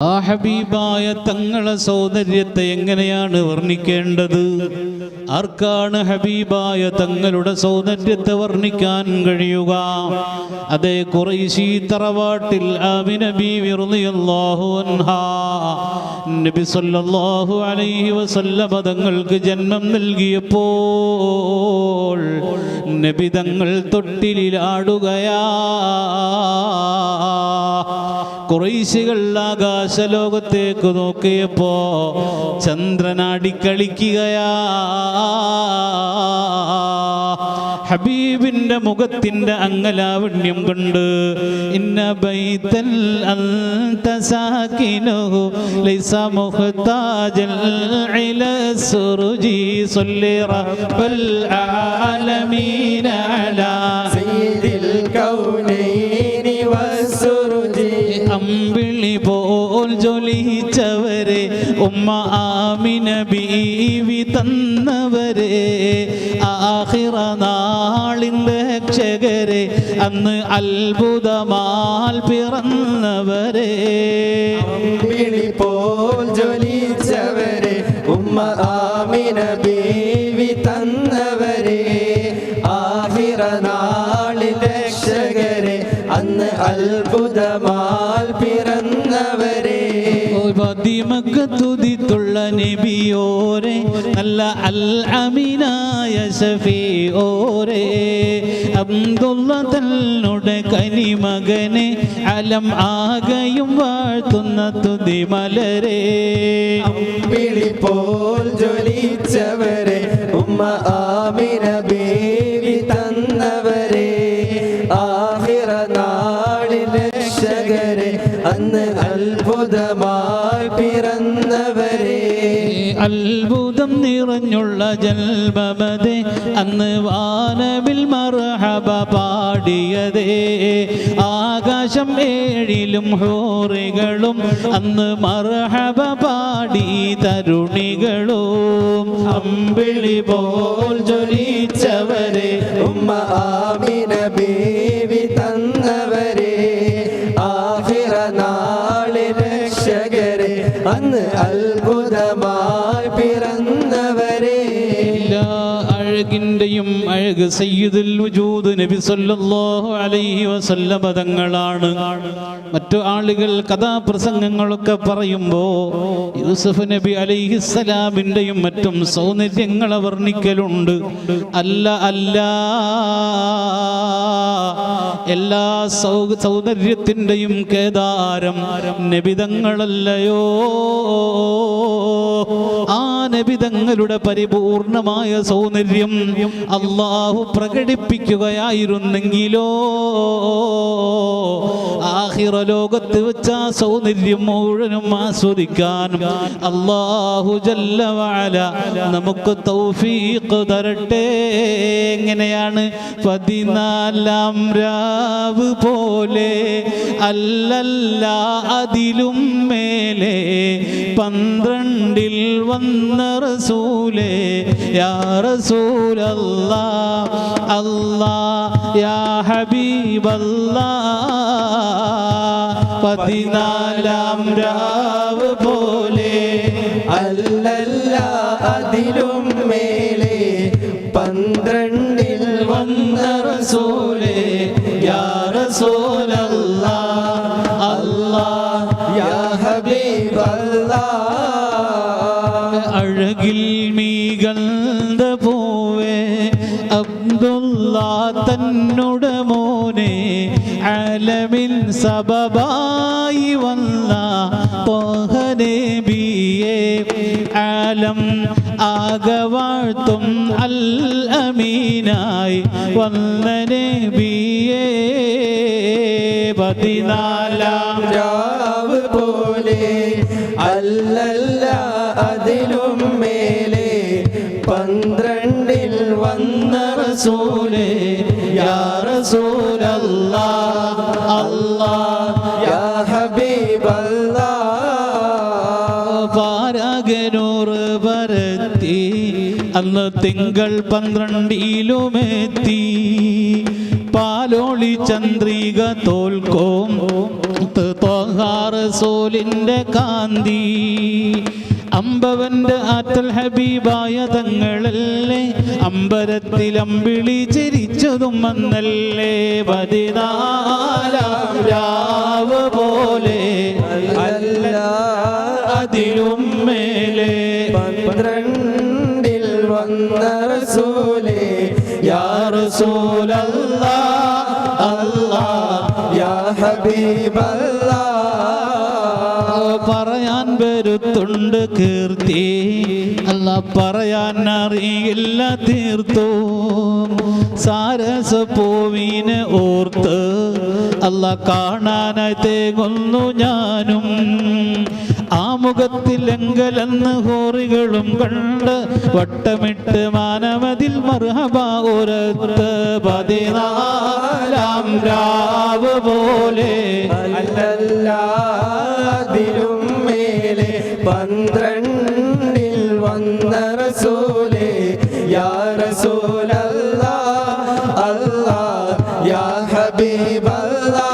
ആ ഹബീബായ തങ്ങളെ സൗന്ദര്യത്തെ എങ്ങനെയാണ് വർണിക്കേണ്ടത്? ആർക്കാണ് ഹബീബായ തങ്ങളുടെ സൗന്ദര്യത്തെ വർണിക്കാൻ കഴിയുക? അതേ കുറേശി തറവാട്ടിൽ നബി സല്ലല്ലാഹു അലൈഹി വസല്ലമ തങ്ങൾക്ക് ജന്മം നൽകിയപ്പോൾ നബി തങ്ങൾ തൊട്ടിലാടുകയാ കുറേശികൾ ആകാശലോകത്തേക്ക് നോക്കിയപ്പോ ചന്ദ്രനാടിക്കളിക്കുകയാ. ഹബീബിന്റെ മുഖത്തിന്റെ അങ്ങലാവണ്യം കൊണ്ട് ഇന്ന ബൈതൽ അൻത സാകിനുഹു ലൈസ സല്ലി റബ്ബൽ ഉമ്മ ആമിന ബീവി തന്നവരെ. ആഹിറ നാളിന്റെ രക്ഷകരെ. അന്ന് അത്ഭുതമാൽ പിറന്നവരെ. പോൽ ജ്വലിച്ചവരെ. ഉമ്മ ആമിന ബീവി തന്നവരെ. ആഹിറ നാളിൽ രക്ഷകരെ. അന്ന് അത്ഭുതമാൽ പിറ തുതിത്തുള്ള നബിയോരെ നല്ല അൽ അമീനായ ഷഫിയോരെ അബ്ദുള്ള കനി കനിമകനെ അലം ആകയും വാഴ്ത്തുന്ന തുതി മലരെ പോൽ ജ്വലിച്ചവരെ ഉമ്മ ആമിന ബേവി തന്നവരെ. ആഹിറ നാളിലെ ശകരെ അന്ന് അത്ഭുതമായി പിറന്നവരെ. അത്ഭുതം നിറഞ്ഞുള്ള ജൽബമതേ അന്ന് വാനവിൽ മർഹബ പാടിയതേ. ആകാശം ഏഴിലും ഹോറികളും അന്ന് മർഹബ പാടി തരുണികളും. അമ്പിളി പോൽ ജ്വലിച്ചവരെ ഉമ്മ ആമിന ബീവി അഴകിന്റെയും അഴക് സയ്യിദുൽ വജൂദ് നബി സല്ലല്ലാഹു അലൈഹി വസല്ലം പദങ്ങളാണ് മറ്റു ആളുകൾ കഥാപ്രസംഗങ്ങളൊക്കെ പറയുമ്പോൾ യൂസഫ് നബി അലൈഹിസ്സലാമിന്റെയും മറ്റും സൗന്ദര്യങ്ങളെ വർണിക്കലുണ്ട് അല്ല അല്ല. എല്ലാ സൗന്ദര്യത്തിന്റെയും കേദാരം നബിതങ്ങളല്ലയോ? ആ നബിതങ്ങളുടെ പരിപൂർണമായ സൗന്ദര്യം അള്ളാഹു പ്രകടിപ്പിക്കുകയായിരുന്നെങ്കിലോ? ആഹിറ ലോകത്ത് വെച്ച സൗന്ദര്യം മുഴുവനും ആസ്വദിക്കാൻ അള്ളാഹു ജല്ലവാല നമുക്ക് തൗഫീഖ് തരട്ടെ. എങ്ങനെയാണ്? പതിനാലാം രാവ് പോലെ അല്ലല്ല അതിലും മേലെ പന്ത്രണ്ടിൽ വന്ന റസൂലേ യാ റസൂലല്ലാ അല്ലാ യാ ഹബീബല്ലാ. പതിനാലാം രാവ് പോലെ അല്ലല്ല അതിലും മേലെ പന്ത്രണ്ടിൽ വന്ന റസൂലേ യാ الله അല്ലാ യാ ഹബീബല്ലാ അഴകിൽ മീകന്ത പോവേ അബ്ദുള്ള തന്നുടെ മോനെ അലമിൻ സബബായി വന്ന പോഹനബിയെ ആലം ആകവാഴ്ത്തും അൽ അമീനായി വന്നനെ ബിയേ പതിനാലാം രാവ് പോലെ അല്ലല്ല അതിലും മേലെ പന്ത്രണ്ടിൽ വന്ന റസൂലേ തിങ്കൾ പന്ത്രണ്ടിലുമെത്തി. പാലോളി ചന്ദ്രിക തോൽക്കോം. സോലിന്റെ കാന്തി. അമ്പവന്റെ ആറ്റൽ ഹബീബായ തങ്ങളല്ലേ. അമ്പരത്തിൽ അമ്പിളി ചിരിച്ചതും വന്നല്ലേ പതിനാലാം രാവ് പോലെ. അല്ല. വന്ന റസൂലേ യാ റസൂലല്ലാ യാ പറയാൻ വരുത്തുണ്ട് കീർത്തി അല്ല പറയാൻ അറിയില്ല തീർത്തു. സാരസ പൂവിനെ ഓർത്ത് അല്ല കാണാനായി തേങ്ങുന്നു ഞാനും. എങ്കലെന്ന് ഹോറികളും കണ്ട് വട്ടമിട്ട് മാനവതിൽ മർഹബ ഉരത്ത് പതിനാലാം രാവ് പോലെ. അല്ലല്ല അതിലും മേലെ പന്ത്രണ്ടിൽ വന്ന റസൂലേ യാ റസൂലല്ലാ അല്ലാ യാ ഹബീബല്ലാ.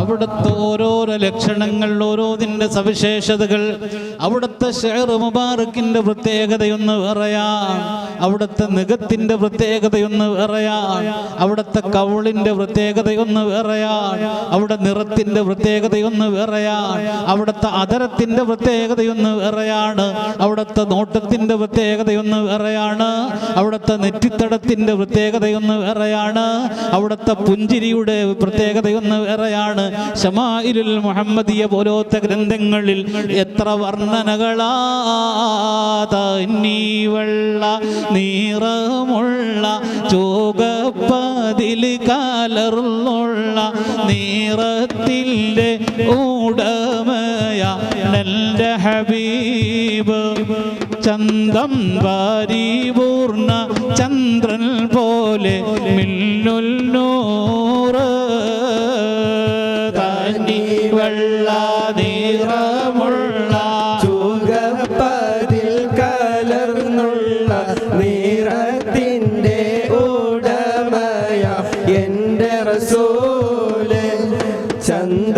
അവിടുത്തെ ഓരോരോ ലക്ഷണങ്ങൾ ഓരോതിന്റെ സവിശേഷതകൾ അവിടുത്തെ ഷെയർ മുബാറക്കിന്റെ പ്രത്യേകതയൊന്ന് പറയാം. അവിടുത്തെ നികത്തിന്റെ പ്രത്യേകതയൊന്ന് പറയാം. അവിടുത്തെ കവിളിന്റെ പ്രത്യേകതയൊന്ന് പറയാം. അവിടെ നിറത്തിന്റെ പ്രത്യേകതയൊന്ന് പറയാം. അവിടുത്തെ അതരത്തിന്റെ പ്രത്യേകതയൊന്ന് വേറെയാണ് അവിടുത്തെ നോട്ടത്തിന്റെ പ്രത്യേകതയൊന്ന് വേറെയാണ് അവിടുത്തെ നെറ്റിത്തടത്തിന്റെ പ്രത്യേകതയൊന്ന് വേറെയാണ് അവിടുത്തെ പുഞ്ചിരിയുടെ പ്രത്യേകതയൊന്ന് വേറെയാണ് ഷമായിലുൽ മുഹമ്മദിയ പോലത്തെ ഗ്രന്ഥങ്ങളിൽ എത്ര വർണനകളാ നീ വെള്ള നീറമുള്ള ചോകപ്പതിൽ കാലറുള്ള നീറത്തിന്റെ ഉടമയ നല്ല ഹബീബ്. ചന്തം പരിപൂർണ ചന്ദ്രൻ പോലെ മിന്നുൽ നൂറ് തന്നി വെള്ള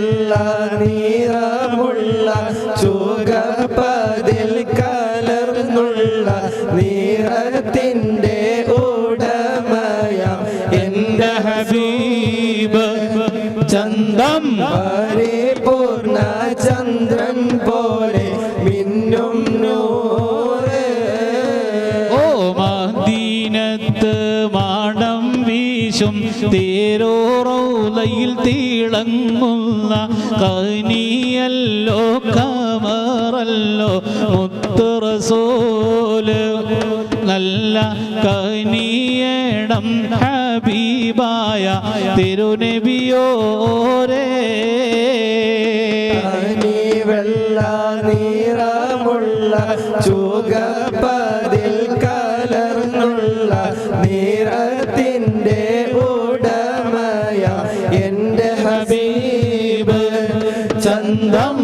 വെള്ള നീറമുള്ള ചുകപ്പതിൽ കലർന്നുള്ള നീറത്തിന്റെ ഉടമയ. എന്റെ ഹബീബ് ചന്തം പരിപൂർണ ചന്ദ്രൻ പോലെ മിന്നും നൂറ്. ഓ മദീനത്ത് മാടം വീശും തേരോറൗലയിൽ തിളങ്ങുന്ന കനിയല്ലോ കമറല്ലോ മുത്തുറസോൽ. നല്ല കനിയടം ഹബീബായ തിരുനബിയോരേ. വെള്ള നീറമുള്ള ചുകപ്പതിൽ കലർന്നുള്ള നിറത്തിന്റെ ചന്തം